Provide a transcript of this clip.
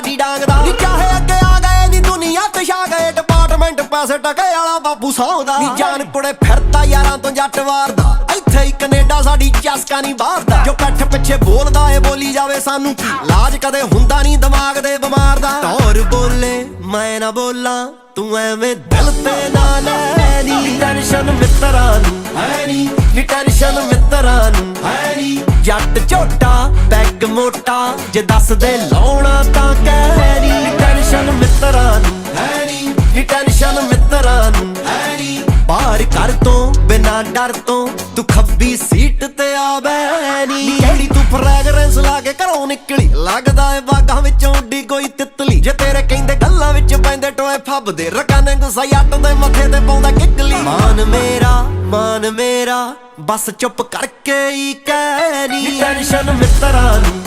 ਸਾਡੀ ਡਾਂਗ ਦਾ ਨੀ ਚਾਹੇ ਅੱਗੇ ਆ ਗਏ ਨੀ ਦੁਨੀਆ ਤੇ ਛਾ ਗਏ। ਡਿਪਾਰਟਮੈਂਟ ਪੈਸੇ ਟਕੇ ਵਾਲਾ ਬਾਪੂ ਸੌਂਦਾ। ਨੀ ਜਾਨ ਕੁੜੇ ਫਿਰਦਾ ਯਾਰਾਂ ਤੋਂ ਜੱਟ ਵਾਰਦਾ। ਇੱਥੇ ਹੀ ਕੈਨੇਡਾ ਸਾਡੀ ਚਸਕਾ ਨਹੀਂ ਬਾਹਰਦਾ ਜੋ ਕੱਠ ਪਿੱਛੇ ਬੋਲਦਾ ਏ ਬੋਲੀ ਜਾਵੇ ਸਾਨੂੰ ਕੀ? ਲਾਜ ਕਦੇ ਹੁੰਦਾ ਨਹੀਂ ਦਿਮਾਗ ਦੇ ਬਿਮਾਰ ਦਾ। ਤੌਰ ਬੋਲੇ ਮੈਂ ਨਾ ਬੋਲਾਂ ਤੂੰ ਐਵੇਂ ਦਿਲ ਤੇ ਨਾ ਲੈ। ਨੀ ਟੈਨਸ਼ਨ ਮਿੱਤਰਾਂ ਨੂੰ ਹੈ ਨੀ। ਨੀ ਟੈਨਸ਼ਨ ਮਿੱਤਰਾਂ ਨੂੰ ਹੈ ਨੀ। ਜੱਟ ਝੋਟਾ ਪੈਗ ਮੋਟਾ ਜੇ ਦੱਸ ਦੇ ਲਾਉਣਾ ਤਾਂ ਕਹਿ ਨੀ ਟੈਨਸ਼ਨ ਮਿੱਤਰਾਂ ਨੂੰ। ਹੈ ਨੀ ਨੀ ਟੈਨਸ਼ਨ ਮਿੱਤਰਾਂ ਨੂੰ। ਹੈ ਨੀ ਬਾਹਰ ਕਰ ਤੋਂ ਬਿਨਾ ਡਰ ਤੋਂ ਤੂੰ ਖੱਬੀ ਸੀਟ ਤੇ ਆ ਬੈਣੀ ਕਿਹੜੀ ਤੂੰ ਫ੍ਰੈਗਰੈਂਸ ਲਾ ਕੇ ਘਰੋਂ ਨਿਕਲੀ ਲੱਗਦਾ ਏ ਬਾਗਾਂ ਵਿੱਚੋਂ ਉੱਡੀ ਕੋਈ ਤਿੱਤਲੀ। ਜੇ ਤੇਰੇ ਕਹਿੰਦੇ ਗੱਲਾਂ ਵਿੱਚ ਪੈਂਦੇ ਟੋਏ ਫੱਬਦੇ ਰਕਾਨੇ ਗੁੱਸਾ ਜੱਟ ਦੇ ਮੱਥੇ ਤੇ ਪਾਉਂਦਾ ਕਿੱਕਲੀ। ਮਾਨ ਮੇਰਾ ਮਾਨ ਮੇਰਾ ਬਸ ਚੁੱਪ ਕਰਕੇ ਹੀ ਕਹਿ ਨੀ ਟੈਨਸ਼ਨ ਮਿੱਤਰਾਂ ਨੂੰ ਹੈ ਨੀ